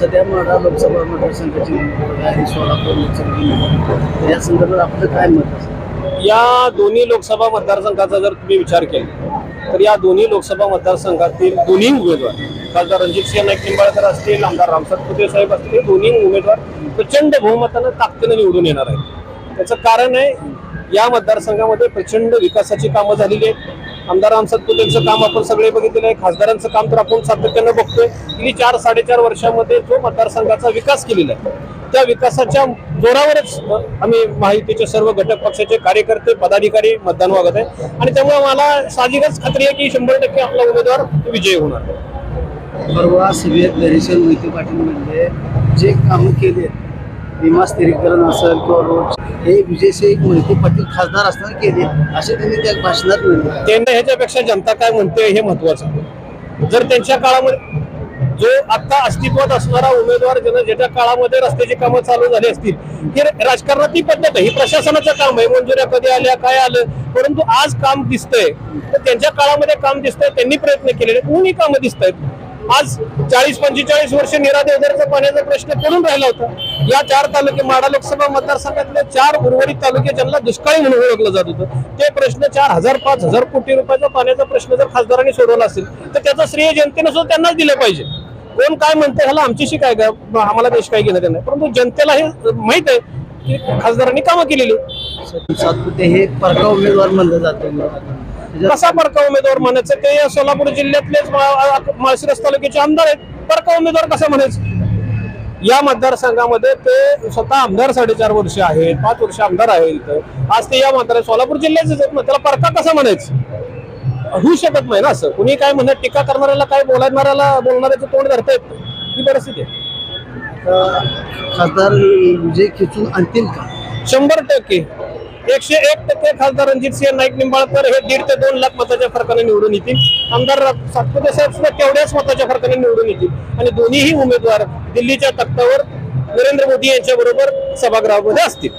सध्या माढा लोकसभा मतदारसंघाची निवडणूक आहे सोलापूर लोकसभा निवडणूक. आहे. या संदर्भात आपलं काय मत असेल या दोन्ही लोकसभा मतदारसंघाचा जर तुम्ही विचार केला तर या दोन्ही लोकसभा मतदारसंघातील दोन्ही उमेदवार खासदार रणजितसिंह नाईक निंबाळकर असतील आमदार रामसाहेब पुते साहेब असतील हे दोन्ही उमेदवार प्रचंड बहुमतानं ताकदीनं निवडून येणार आहेत. त्याचं कारण आहे या मतदारसंघामध्ये प्रचंड विकासाची कामं झालेली आहेत. आमदार रामसाद पुतेंचं काम आपण सगळे बघितलेलं आहे. खासदारांचं काम तर आपण सातत्यानं बघतोय. गेली चार साडेचार वर्षामध्ये जो मतदारसंघाचा विकास केलेला आहे. त्या विकासाच्या जोरावरच आम्ही माहितीचे सर्व घटक पक्षाचे कार्यकर्ते पदाधिकारी मतदान वागत आहे. आणि त्यामुळे मला साहजिकच खात्री आहे की शंभर टक्के आपला उमेदवार विजयी होणार. परवा सभेत गणेशन मोहिते पाटील म्हणजे जे काम केले विमा स्थिरीकरण असेल किंवा रोड हे विजयसिंह मोहिते पाटील खासदार असताना केले असे त्यांनी त्या भाषणात म्हणले त्यांना ह्याच्यापेक्षा जनता काय म्हणते हे महत्वाचं जर त्यांच्या काळामध्ये जो आता अस्तित्वात असणारा उमेदवार ज्यानं ज्याच्या काळामध्ये रस्त्याची कामं चालू झाली असतील की राजकारणात ती पद्धत आहे. ही प्रशासनाचं काम आहे. मंजुऱ्या कधी आल्या काय आलं? परंतु आज काम दिसतंय. तर त्यांच्या काळामध्ये काम दिसतंय त्यांनी प्रयत्न केलेले. कोणी कामं दिसत आहेत आज चाळीस पंचेचाळीस वर्ष निरा देवधरचा पाण्याचा प्रश्न करून राहिला होता. या चार तालुके माडा लोकसभा मतदारसंघातले चार उर्वरित तालुके ज्यांना दुष्काळी म्हणून ओळखलं जात होतं ते प्रश्न चार हजार पाच हजार कोटी रुपयाचा पाण्याचा प्रश्न जर खासदारांनी सोडवला असेल तर त्याचा श्रेय जनतेनं सुद्धा त्यांनाच दिलं पाहिजे. कोण काय म्हणते ह्याला आमच्याशी काय काय आम्हाला देश काय घेणं देणं नाही. परंतु जनतेला हे माहीत आहे की खासदारांनी कामं केलेली. सातपुते हे परका उमेदवार म्हणलं जातं. कसा परका उमेदवार म्हणायचं? ते या सोलापूर जिल्ह्यातलेच माळशिरस तालुक्याचे आमदार आहेत. परका उमेदवार कसा म्हणायचं? या मतदारसंघामध्ये ते स्वतः आमदार साडेचार वर्ष आहेत पाच वर्ष आमदार आहेत आज ते या मतदार सोलापूर जिल्ह्याचे आहेत. ना त्याला परका कसा म्हणायचं? होऊ शकत नाही ना असं. कुणी काय म्हणत टीका करणाऱ्याला काय बोलणाऱ्याला बोलणाऱ्याचं तोंड धरता येत. ही परिस्थिती आहे. खासदार विजय खेचून आणतील का? शंभर टक्के. एकशे एक टक्के खासदार रणजित सिंह नाईक निंबाळकर हे दीड ते दोन लाख मताच्या फरकाने निवडून येतील. आमदार सातपुते साहेब सुद्धा तेवढ्याच मताच्या फरकाने निवडून येतील. आणि दोन्हीही उमेदवार दिल्लीच्या तख्तावर नरेंद्र मोदी यांच्या बरोबर सभागृहामध्ये असतील.